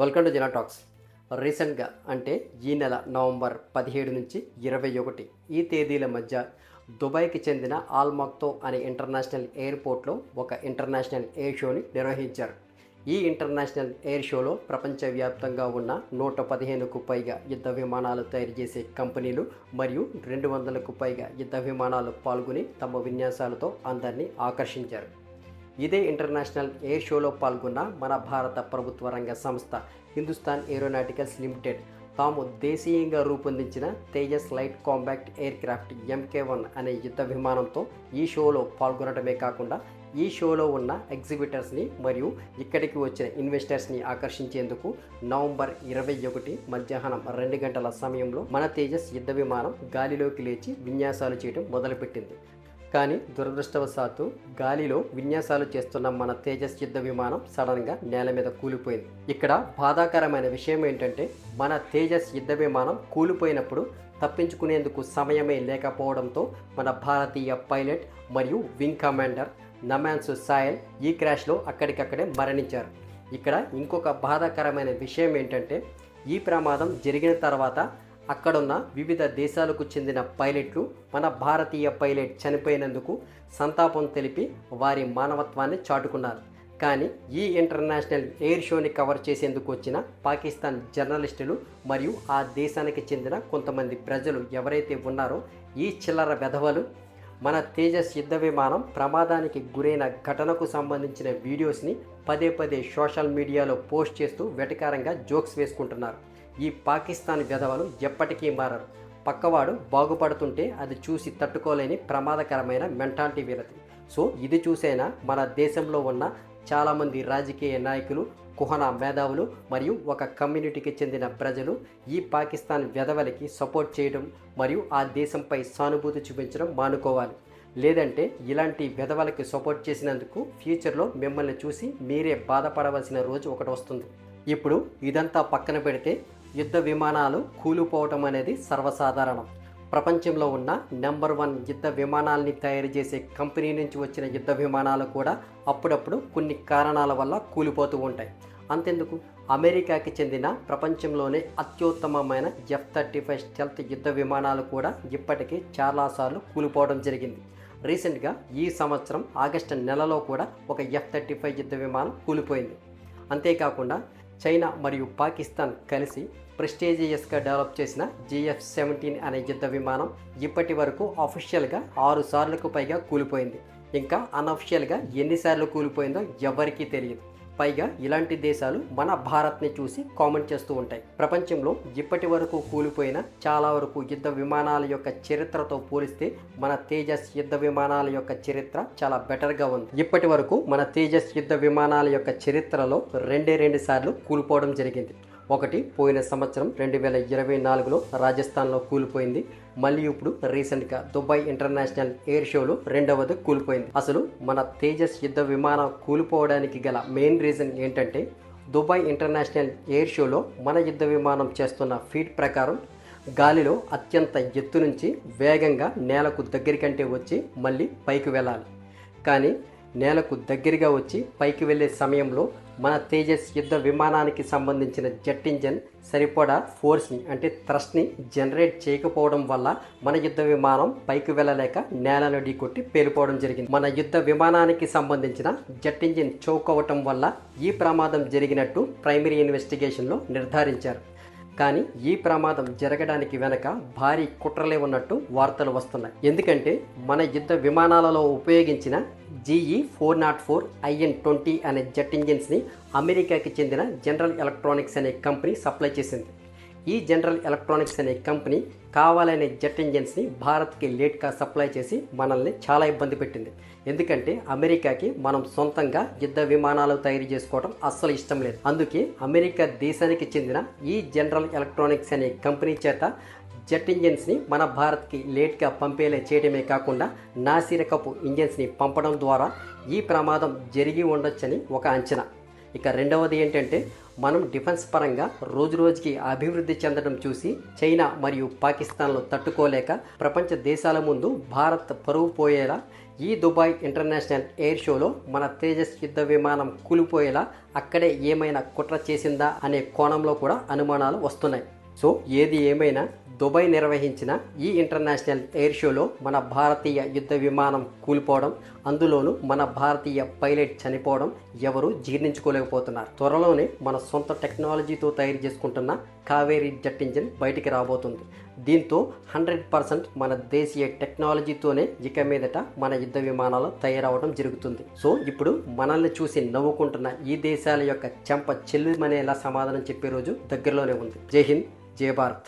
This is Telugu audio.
వెల్కమ్ టు జినా టాక్స్ రీసెంట్గా అంటే ఈ నెల నవంబర్ పదిహేడు నుంచి ఇరవై ఒకటి ఈ తేదీల మధ్య దుబాయ్కి చెందిన ఆల్మాక్తో అనే ఇంటర్నేషనల్ ఎయిర్పోర్ట్లో ఒక ఇంటర్నేషనల్ ఎయిర్ షోని నిర్వహించారు. ఈ ఇంటర్నేషనల్ ఎయిర్ షోలో ప్రపంచవ్యాప్తంగా ఉన్న నూట పదిహేనుకు పైగా యుద్ధ విమానాలు తయారు చేసే కంపెనీలు మరియు రెండు వందలకు పైగా యుద్ధ విమానాలు పాల్గొని తమ విన్యాసాలతో అందరినీ ఆకర్షించారు. ఇదే ఇంటర్నేషనల్ ఎయిర్ షోలో పాల్గొన్న మన భారత ప్రభుత్వ రంగ సంస్థ హిందుస్థాన్ ఏరోనాటికల్స్ లిమిటెడ్. తాము దేశీయంగా రూపొందించిన Tejas light combat aircraft MK one అనే యుద్ధ విమానంతో ఈ షోలో పాల్గొనడమే కాకుండా ఈ షోలో ఉన్న ఎగ్జిబిటర్స్ని మరియు ఇక్కడికి వచ్చిన ఇన్వెస్టర్స్ని ఆకర్షించేందుకు నవంబర్ ఇరవై ఒకటి మధ్యాహ్నం రెండు గంటల సమయంలో మన తేజస్ యుద్ధ విమానం గాలిలోకి లేచి విన్యాసాలు చేయడం మొదలుపెట్టింది. కానీ దురదృష్టవశాత్తు గాలిలో విన్యాసాలు చేస్తున్న మన తేజస్ యుద్ధ విమానం సడన్గా నేల మీద కూలిపోయింది. ఇక్కడ బాధాకరమైన విషయం ఏంటంటే మన తేజస్ యుద్ధ విమానం కూలిపోయినప్పుడు తప్పించుకునేందుకు సమయమే లేకపోవడంతో మన భారతీయ పైలట్ మరియు వింగ్ కమాండర్ నమాన్సు సాయల్ ఈ క్రాష్లో అక్కడికక్కడే మరణించారు. ఇక్కడ ఇంకొక బాధాకరమైన విషయం ఏంటంటే ఈ ప్రమాదం జరిగిన తర్వాత అక్కడున్న వివిధ దేశాలకు చెందిన పైలట్లు మన భారతీయ పైలట్ చనిపోయినందుకు సంతాపం తెలిపి వారి మానవత్వాన్ని చాటుకున్నారు. కానీ ఈ ఇంటర్నేషనల్ ఎయిర్ షోని కవర్ చేసేందుకు వచ్చిన పాకిస్తాన్ జర్నలిస్టులు మరియు ఆ దేశానికి చెందిన కొంతమంది ప్రజలు ఎవరైతే ఉన్నారో ఈ చిల్లర వెధవలు మన తేజస్ యుద్ధ విమానం ప్రమాదానికి గురైన ఘటనకు సంబంధించిన వీడియోస్ని పదే పదే సోషల్ మీడియాలో పోస్ట్ చేస్తూ వెటకారంగా జోక్స్ వేసుకుంటున్నారు. ఈ పాకిస్తాన్ విధవలు ఎప్పటికీ మారరు. పక్కవాడు బాగుపడుతుంటే అది చూసి తట్టుకోలేని ప్రమాదకరమైన మెంటాలిటీ వీరది సో ఇది చూసైనా మన దేశంలో ఉన్న చాలామంది రాజకీయ నాయకులు కుహన మేధావులు మరియు ఒక కమ్యూనిటీకి చెందిన ప్రజలు ఈ పాకిస్తాన్ వెధవలకి సపోర్ట్ చేయడం మరియు ఆ దేశంపై సానుభూతి చూపించడం మానుకోవాలి. లేదంటే ఇలాంటి వెధవలకి సపోర్ట్ చేసినందుకు ఫ్యూచర్లో మిమ్మల్ని చూసి మీరే బాధపడవలసిన రోజు ఒకటి వస్తుంది. ఇప్పుడు ఇదంతా పక్కన పెడితే యుద్ధ విమానాలు కూలిపోవటం అనేది సర్వసాధారణం. ప్రపంచంలో ఉన్న నెంబర్ వన్ యుద్ధ విమానాల్ని తయారు చేసే కంపెనీ నుంచి వచ్చిన యుద్ధ విమానాలు కూడా అప్పుడప్పుడు కొన్ని కారణాల వల్ల కూలిపోతూ ఉంటాయి. అంతెందుకు? అమెరికాకి చెందిన ప్రపంచంలోనే అత్యుత్తమమైన ఎఫ్ థర్టీ ఫైవ్ స్టెల్త్ యుద్ధ విమానాలు కూడా ఇప్పటికీ చాలాసార్లు కూలిపోవడం జరిగింది. రీసెంట్గా ఈ సంవత్సరం ఆగస్టు నెలలో కూడా ఒక ఎఫ్ థర్టీ ఫైవ్ యుద్ధ విమానం కూలిపోయింది. అంతేకాకుండా చైనా మరియు పాకిస్తాన్ కలిసి ప్రెస్టేజియస్గా డెవలప్ చేసిన జిఎఫ్ సెవెంటీన్ అనే యుద్ధ విమానం ఇప్పటి వరకు అఫీషియల్గా ఆరు సార్లకు పైగా కూలిపోయింది. ఇంకా అన్అఫిషియల్గా ఎన్నిసార్లు కూలిపోయిందో ఎవరికీ తెలియదు. పైగా ఇలాంటి దేశాలు మన భారత్ని చూసి కామెంట్ చేస్తూ ఉంటాయి. ప్రపంచంలో ఇప్పటి వరకు కూలిపోయిన చాలా వరకు యుద్ధ విమానాల యొక్క చరిత్రతో పోలిస్తే మన తేజస్ యుద్ధ విమానాల యొక్క చరిత్ర చాలా బెటర్గా ఉంది. ఇప్పటి వరకు మన తేజస్ యుద్ధ విమానాల యొక్క చరిత్రలో రెండే రెండు సార్లు కూలిపోవడం జరిగింది. ఒకటి పోయిన సంవత్సరం రెండు వేల ఇరవై నాలుగులో రాజస్థాన్లో కూలిపోయింది. మళ్ళీ ఇప్పుడు రీసెంట్గా దుబాయ్ ఇంటర్నేషనల్ ఎయిర్ షోలో రెండవది కూలిపోయింది. అసలు మన తేజస్ యుద్ధ విమానం కూలిపోవడానికి గల మెయిన్ రీజన్ ఏంటంటే దుబాయ్ ఇంటర్నేషనల్ ఎయిర్ షోలో మన యుద్ధ విమానం చేస్తున్న ఫీడ్ ప్రకారం గాలిలో అత్యంత ఎత్తు నుంచి వేగంగా నేలకు దగ్గరికంటే వచ్చి మళ్ళీ పైకి వెళ్ళాలి. కానీ నేలకు దగ్గరగా వచ్చి పైకి వెళ్ళే సమయంలో మన తేజస్ యుద్ధ విమానానికి సంబంధించిన జెట్ ఇంజన్ సరిపడా ఫోర్స్ని అంటే థ్రస్ట్ని జనరేట్ చేయకపోవడం వల్ల మన యుద్ధ విమానం పైకి వెళ్ళలేక నేలను ఢీకొట్టి పేలిపోవడం జరిగింది. మన యుద్ధ విమానానికి సంబంధించిన జెట్ ఇంజిన్ చౌక్ అవటం వల్ల ఈ ప్రమాదం జరిగినట్టు ప్రైమరీ ఇన్వెస్టిగేషన్లో నిర్ధారించారు. కానీ ఈ ప్రమాదం జరగడానికి వెనక భారీ కుట్రలే ఉన్నట్టు వార్తలు వస్తున్నాయి. ఎందుకంటే మన యుద్ధ విమానాలలో ఉపయోగించిన GE four nought four IN twenty అనే జెట్ ఇంజిన్స్ని అమెరికాకి చెందిన జనరల్ ఎలక్ట్రానిక్స్ అనే కంపెనీ సప్లై చేసింది. ఈ జనరల్ ఎలక్ట్రానిక్స్ అనే కంపెనీ కావాలనే జెట్ ఇంజిన్స్ని భారత్కి లేట్గా సప్లై చేసి మనల్ని చాలా ఇబ్బంది పెట్టింది. ఎందుకంటే అమెరికాకి మనం సొంతంగా యుద్ధ విమానాలు తయారు చేసుకోవడం అస్సలు ఇష్టం లేదు. అందుకే అమెరికా దేశానికి చెందిన ఈ జనరల్ ఎలక్ట్రానిక్స్ అనే కంపెనీ చేత జెట్ ఇంజిన్స్ని మన భారత్కి లేట్గా పంపేలా చేయడమే కాకుండా నాసిరకపు ఇంజిన్స్ని పంపడం ద్వారా ఈ ప్రమాదం జరిగి ఉండొచ్చని ఒక అంచనా. ఇక రెండవది ఏంటంటే మనం డిఫెన్స్ పరంగా రోజు రోజుకి అభివృద్ధి చెందడం చూసి చైనా మరియు పాకిస్తాన్లు తట్టుకోలేక ప్రపంచ దేశాల ముందు భారత్ పరువు పోయేలా ఈ దుబాయ్ ఇంటర్నేషనల్ ఎయిర్ షోలో మన తేజస్ యుద్ధ విమానం కూలిపోయేలా అక్కడే ఏమైనా కుట్ర చేసిందా అనే కోణంలో కూడా అనుమానాలు వస్తున్నాయి. సో ఏది ఏమైనా దుబాయ్ నిర్వహించిన ఈ ఇంటర్నేషనల్ ఎయిర్ షోలో మన భారతీయ యుద్ధ విమానం కూలిపోవడం అందులోనూ మన భారతీయ పైలట్ చనిపోవడం ఎవరు జీర్ణించుకోలేకపోతున్నారు. త్వరలోనే మన సొంత టెక్నాలజీతో తయారు చేసుకుంటున్న కావేరీ జెట్ ఇంజిన్ బయటికి రాబోతుంది. దీంతో హండ్రెడ్ పర్సెంట్ మన దేశీయ టెక్నాలజీతోనే ఇక మీదట మన యుద్ధ విమానాలు తయారవడం జరుగుతుంది. సో ఇప్పుడు మనల్ని చూసి నవ్వుకుంటున్న ఈ దేశాల యొక్క చెంప చెల్లుమనేలా సమాధానం చెప్పే రోజు దగ్గరలోనే ఉంది. జై హింద్ జై భారత్.